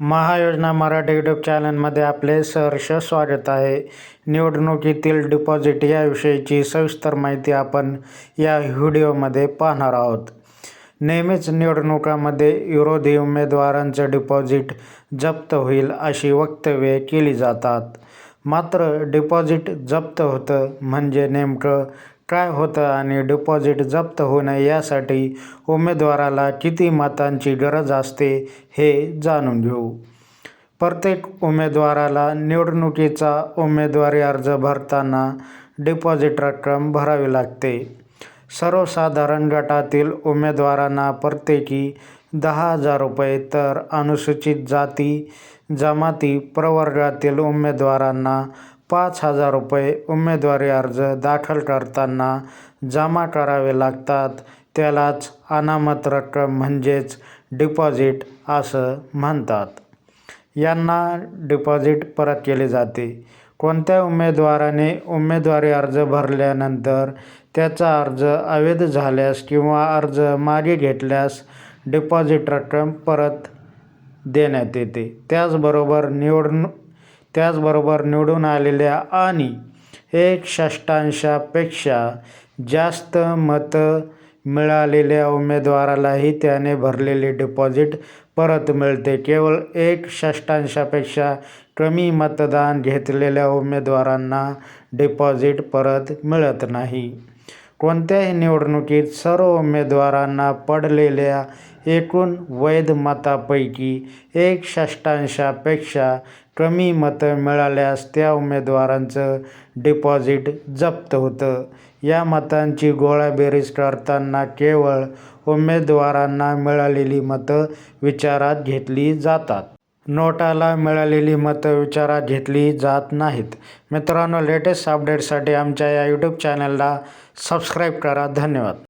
महायोजना Marathi YouTube चॅनलमध्ये आपले सहर्ष स्वागत आहे. निवडणुकीतील डिपॉझिट याविषयीची सविस्तर माहिती आपण या व्हिडिओमध्ये पाहणार आहोत. नेहमीच निवडणुकामध्ये विरोधी उमेदवारांचं डिपॉझिट जप्त होईल अशी वक्तव्ये केली जातात. मात्र डिपॉझिट जप्त होतं म्हणजे नेमकं काय होतं आणि डिपॉझिट जप्त होऊ नये यासाठी उमेदवाराला किती मतांची गरज असते हे जाणून घेऊ. प्रत्येक उमेदवाराला निवडणुकीचा उमेदवारी अर्ज भरताना डिपॉझिट रक्कम भरावी लागते. सर्वसाधारण गटातील उमेदवारांना प्रत्येकी दहा हजार रुपये तर अनुसूचित जाती जमाती प्रवर्गातील उमेदवारांना पाच हजार रुपये उमेदवारी अर्ज दाखल करताना जमा करावे लागतात. त्यालाच अनामत रक्कम म्हणजेच डिपॉझिट असं म्हणतात. यांना डिपॉझिट परत केले जाते. कोणत्या उमेदवाराने उमेदवारी अर्ज भरल्यानंतर त्याचा अर्ज अवैध झाल्यास किंवा अर्ज मागे घेतल्यास डिपॉझिट रक्कम परत देण्यात येते. त्याचबरोबर निवडणूक त्याचबरोबर निवडून आलेल्या आणि एक षष्टांशापेक्षा जास्त मतं मिळालेल्या उमेदवारालाही त्याने भरलेले डिपॉझिट परत मिळते. केवळ एक षष्टांशापेक्षा कमी मतदान घेतलेल्या उमेदवारांना डिपॉझिट परत मिळत नाही. कोणत्याही निवडणुकीत सर्व उमेदवारांना पडलेल्या एकूण वैध मतापैकी एक षष्टांशापेक्षा कमी मतं मिळाल्यास त्या उमेदवारांचं डिपॉझिट जप्त होतं. या मतांची गोळाबेरीज करताना केवळ उमेदवारांना मिळालेली मतं विचारात घेतली जातात. नोटाला मिळालेली मतं विचारात घेतली जात नाहीत. मित्रांनो लेटेस्ट अपडेटसाठी आमच्या या यूट्यूब चॅनलला सबस्क्राईब करा. धन्यवाद.